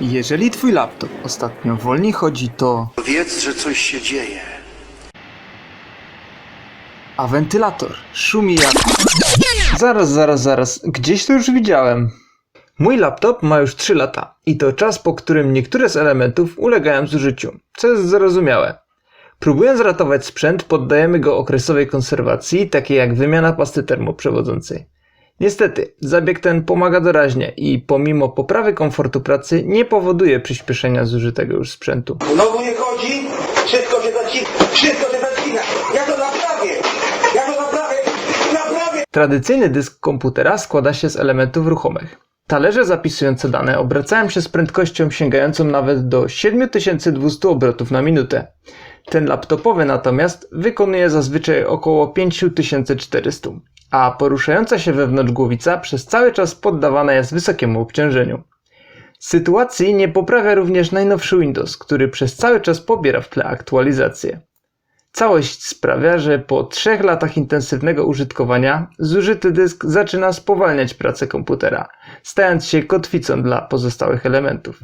Jeżeli twój laptop ostatnio wolniej chodzi, to... Wiedz, że coś się dzieje. A wentylator szumi jak... Zaraz, zaraz, zaraz. Gdzieś to już widziałem. Mój laptop ma już 3 lata i to czas, po którym niektóre z elementów ulegają zużyciu, co jest zrozumiałe. Próbując ratować sprzęt, poddajemy go okresowej konserwacji, takiej jak wymiana pasty termoprzewodzącej. Niestety, zabieg ten pomaga doraźnie i pomimo poprawy komfortu pracy nie powoduje przyspieszenia zużytego już sprzętu. Znowu nie chodzi, wszystko się zacina, wszystko się zacina. Ja to naprawię, ja to naprawię, naprawię. Tradycyjny dysk komputera składa się z elementów ruchomych. Talerze zapisujące dane obracają się z prędkością sięgającą nawet do 7200 obrotów na minutę. Ten laptopowy natomiast wykonuje zazwyczaj około 5400, a poruszająca się wewnątrz głowica przez cały czas poddawana jest wysokiemu obciążeniu. Sytuacji nie poprawia również najnowszy Windows, który przez cały czas pobiera w tle aktualizacje. Całość sprawia, że po trzech latach intensywnego użytkowania zużyty dysk zaczyna spowalniać pracę komputera, stając się kotwicą dla pozostałych elementów.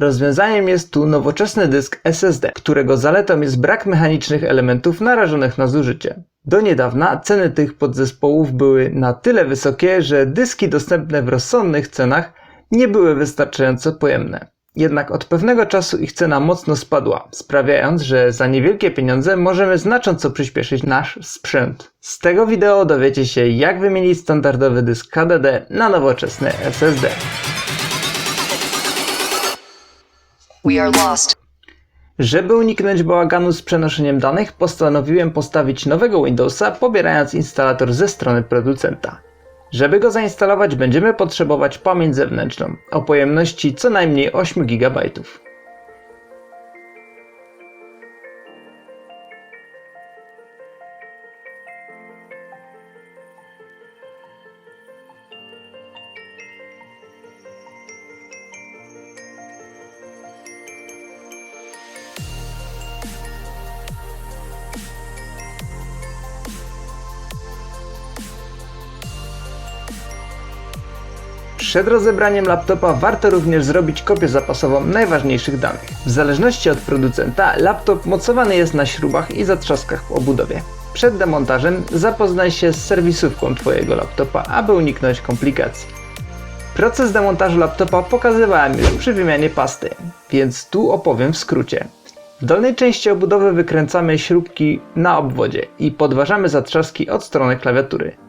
Rozwiązaniem jest tu nowoczesny dysk SSD, którego zaletą jest brak mechanicznych elementów narażonych na zużycie. Do niedawna ceny tych podzespołów były na tyle wysokie, że dyski dostępne w rozsądnych cenach nie były wystarczająco pojemne. Jednak od pewnego czasu ich cena mocno spadła, sprawiając, że za niewielkie pieniądze możemy znacząco przyspieszyć nasz sprzęt. Z tego wideo dowiecie się jak wymienić standardowy dysk HDD na nowoczesny SSD. We are lost. Żeby uniknąć bałaganu z przenoszeniem danych, postanowiłem postawić nowego Windowsa, pobierając instalator ze strony producenta. Żeby go zainstalować, będziemy potrzebować pamięć zewnętrzną o pojemności co najmniej 8 GB. Przed rozebraniem laptopa warto również zrobić kopię zapasową najważniejszych danych. W zależności od producenta, laptop mocowany jest na śrubach i zatrzaskach w obudowie. Przed demontażem zapoznaj się z serwisówką Twojego laptopa, aby uniknąć komplikacji. Proces demontażu laptopa pokazywałem już przy wymianie pasty, więc tu opowiem w skrócie. W dolnej części obudowy wykręcamy śrubki na obwodzie i podważamy zatrzaski od strony klawiatury.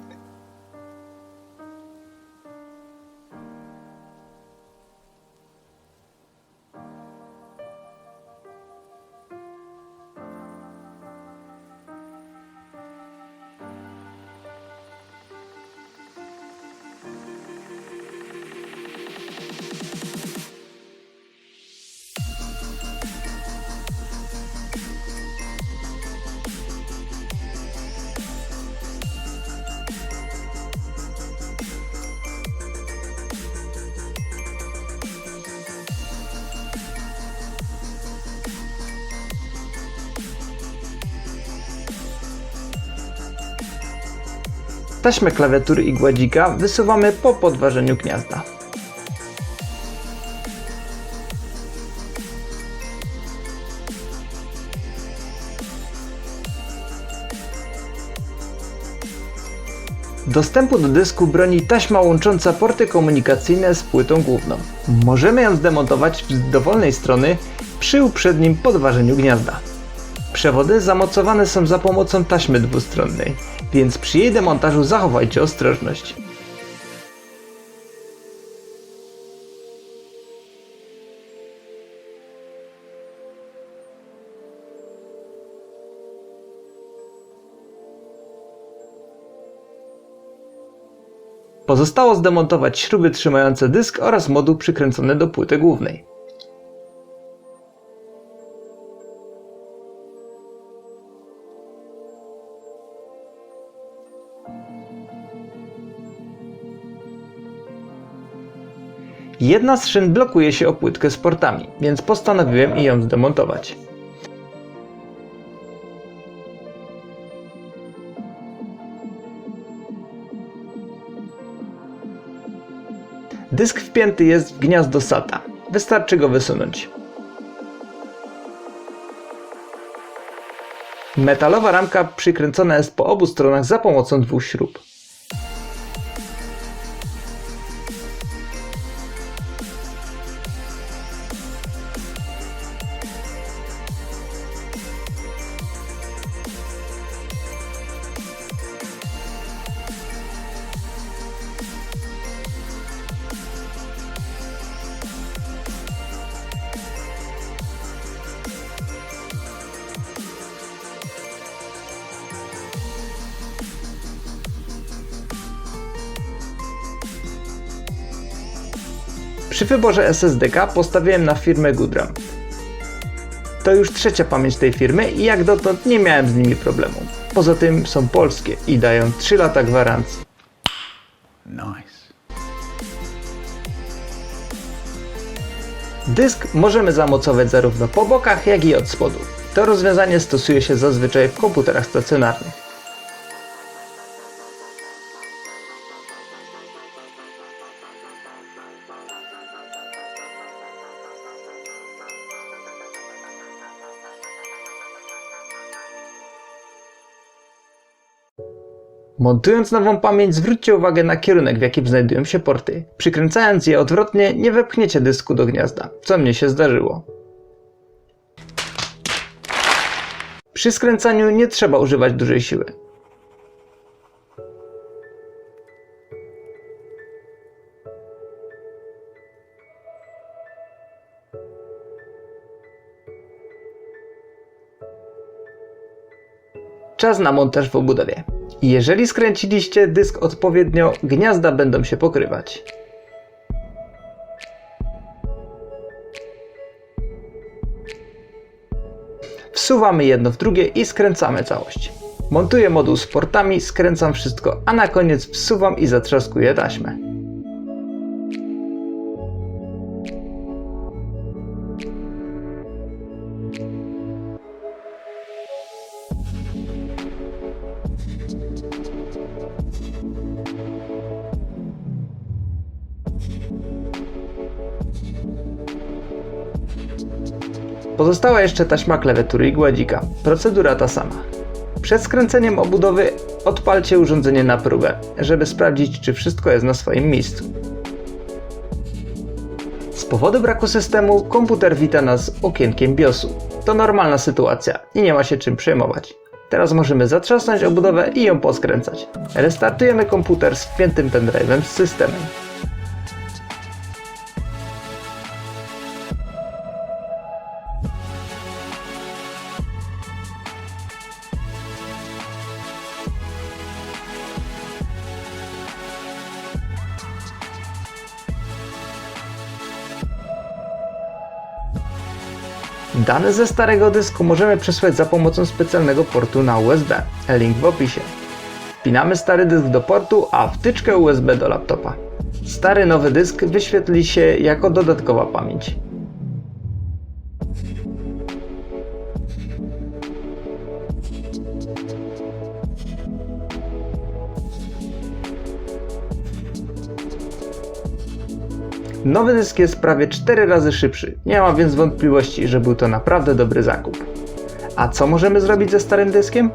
Taśmę klawiatury i gładzika wysuwamy po podważeniu gniazda. Dostępu do dysku broni taśma łącząca porty komunikacyjne z płytą główną. Możemy ją zdemontować z dowolnej strony przy uprzednim podważeniu gniazda. Przewody zamocowane są za pomocą taśmy dwustronnej, więc przy jej demontażu zachowajcie ostrożność. Pozostało zdemontować śruby trzymające dysk oraz moduł przykręcony do płyty głównej. Jedna z szyn blokuje się o płytkę z portami, więc postanowiłem ją zdemontować. Dysk wpięty jest w gniazdo SATA. Wystarczy go wysunąć. Metalowa ramka przykręcona jest po obu stronach za pomocą dwóch śrub. Przy wyborze SSDK postawiłem na firmę Goodram. To już trzecia pamięć tej firmy i jak dotąd nie miałem z nimi problemu. Poza tym są polskie i dają 3 lata gwarancji. Nice. Dysk możemy zamocować zarówno po bokach, jak i od spodu. To rozwiązanie stosuje się zazwyczaj w komputerach stacjonarnych. Montując nową pamięć zwróćcie uwagę na kierunek w jakim znajdują się porty. Przykręcając je odwrotnie nie wepchniecie dysku do gniazda, co mnie się zdarzyło. Przy skręcaniu nie trzeba używać dużej siły. Czas na montaż w obudowie. Jeżeli skręciliście dysk odpowiednio, gniazda będą się pokrywać. Wsuwamy jedno w drugie i skręcamy całość. Montuję moduł z portami, skręcam wszystko, a na koniec wsuwam i zatrzaskuję taśmę. Pozostała jeszcze taśma klawiatury i gładzika. Procedura ta sama. Przed skręceniem obudowy odpalcie urządzenie na próbę, żeby sprawdzić czy wszystko jest na swoim miejscu. Z powodu braku systemu komputer wita nas okienkiem BIOSu. To normalna sytuacja i nie ma się czym przejmować. Teraz możemy zatrzasnąć obudowę i ją poskręcać. Restartujemy komputer z wpiętym pendrive'em z systemem. Dane ze starego dysku możemy przesłać za pomocą specjalnego portu na USB. Link w opisie. Wpinamy stary dysk do portu, a wtyczkę USB do laptopa. Stary nowy dysk wyświetli się jako dodatkowa pamięć. Nowy dysk jest prawie 4 razy szybszy, nie ma więc wątpliwości, że był to naprawdę dobry zakup. A co możemy zrobić ze starym dyskiem?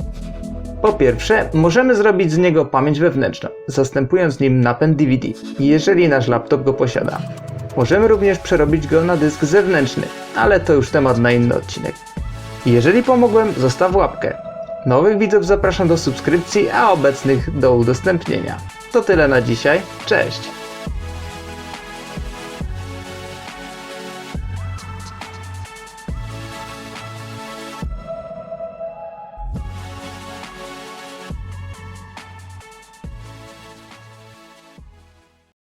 Po pierwsze, możemy zrobić z niego pamięć wewnętrzną, zastępując nim napęd DVD, jeżeli nasz laptop go posiada. Możemy również przerobić go na dysk zewnętrzny, ale to już temat na inny odcinek. Jeżeli pomogłem, zostaw łapkę. Nowych widzów zapraszam do subskrypcji, a obecnych do udostępnienia. To tyle na dzisiaj, cześć!